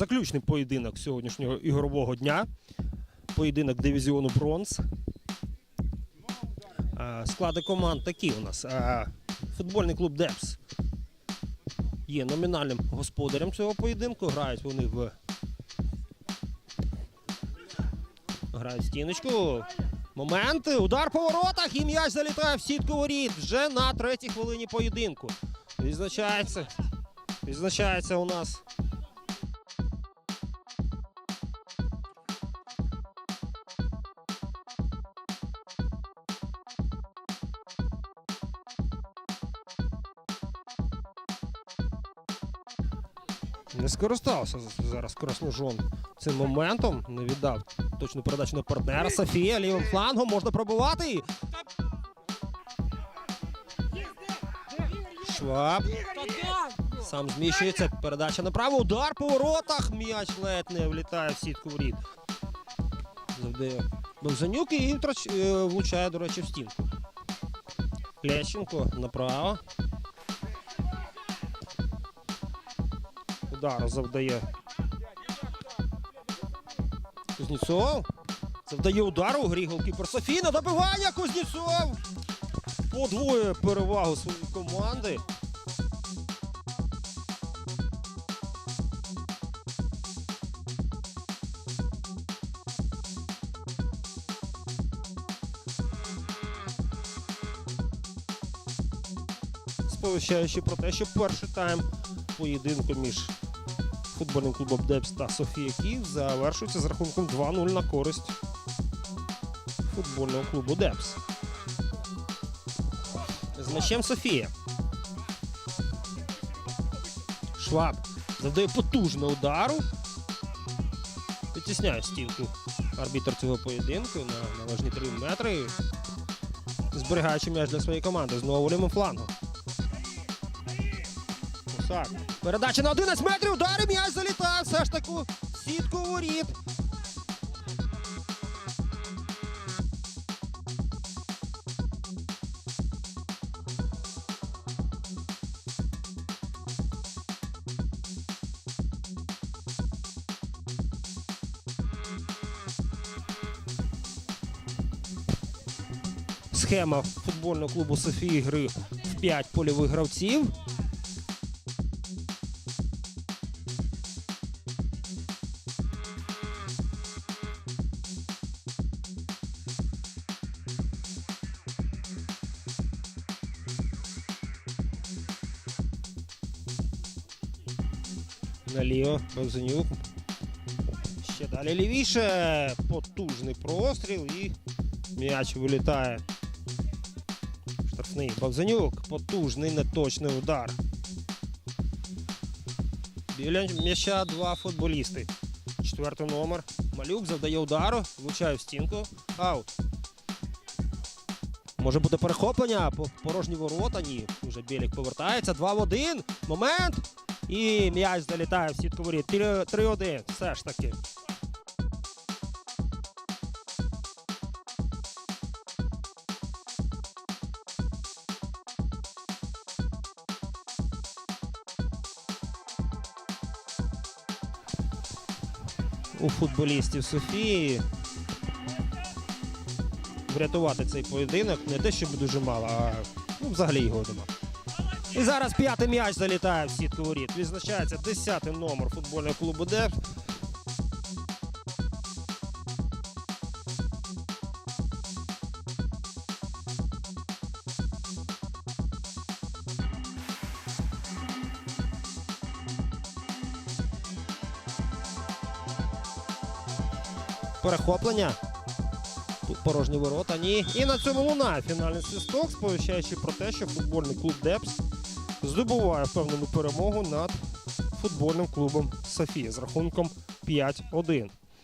заключний поєдинок сьогоднішнього ігрового дня. Поєдинок дивізіону бронз. Склади команд такі у нас. Футбольний клуб Депс є номінальним господарем цього поєдинку. Грають вони в. Грають стіночку. Моменти. Удар по воротах і м'яч залітає в сітку воріт вже на третій хвилині поєдинку. Відзначається. Відзначається у нас. Не скористався зараз Красножон цим моментом. Не віддав точну передачу на партнера. Софія лівим флангом можна пробувати. Шваб. Сам зміщується. Передача направо. Удар по воротах. М'яч ледь не влітає в сітку воріт. Завдає Богзанюк і втрач... е, влучає, до речі, в стінку. Лещенко направо. Удар завдає. Кузнєцов. Завдає удару. Грі голкіпер Софіна. Добивання Кузнєцов. Подвоює перевагу своєї команди. Сповіщаючи про те, що перший тайм поєдинку між футбольним клубом Депс та Софія Київ завершується з рахунком 2-0 на користь футбольного клубу Депс. З м'ячем Софія. Шваб завдає потужного удару. Витісняє стінку арбітр цього поєдинку на належні 3 метри. Зберігаючи м'яч для своєї команди. Знову лівим флангом. Гусак. Передача на 11 метрів. Удар і м'яч залітає. Все ж таки в сітку воріт. Схема футбольного клубу Софії гри в 5 польових гравців. Наліво, Богзанюк. Ще далі лівіше. Потужний простріл і м'яч вилітає. Штрафний Богзанюк. Потужний неточний удар. Біля м'яча два футболісти. Четвертий номер. Малюк завдає удару, влучає в стінку. Аут. Може бути перехоплення порожні ворота. Ні. Вже Білік повертається. 2 в 1. Момент. І м'яч залітає в сітку воріт. 3-1. Все ж таки. У футболістів Софії врятувати цей поєдинок не те, щоб дуже мало, а ну, взагалі його нема. І зараз п'ятий м'яч залітає в сітку воріт. Відзначається 10-й номер футбольного клубу ДЕФ. Перехоплення. Порожні ворота. Ні. І на цьому лунає фінальний свисток, сповіщаючи про те, що футбольний клуб Депс здобуває впевнену перемогу над футбольним клубом Софія з рахунком 5-1.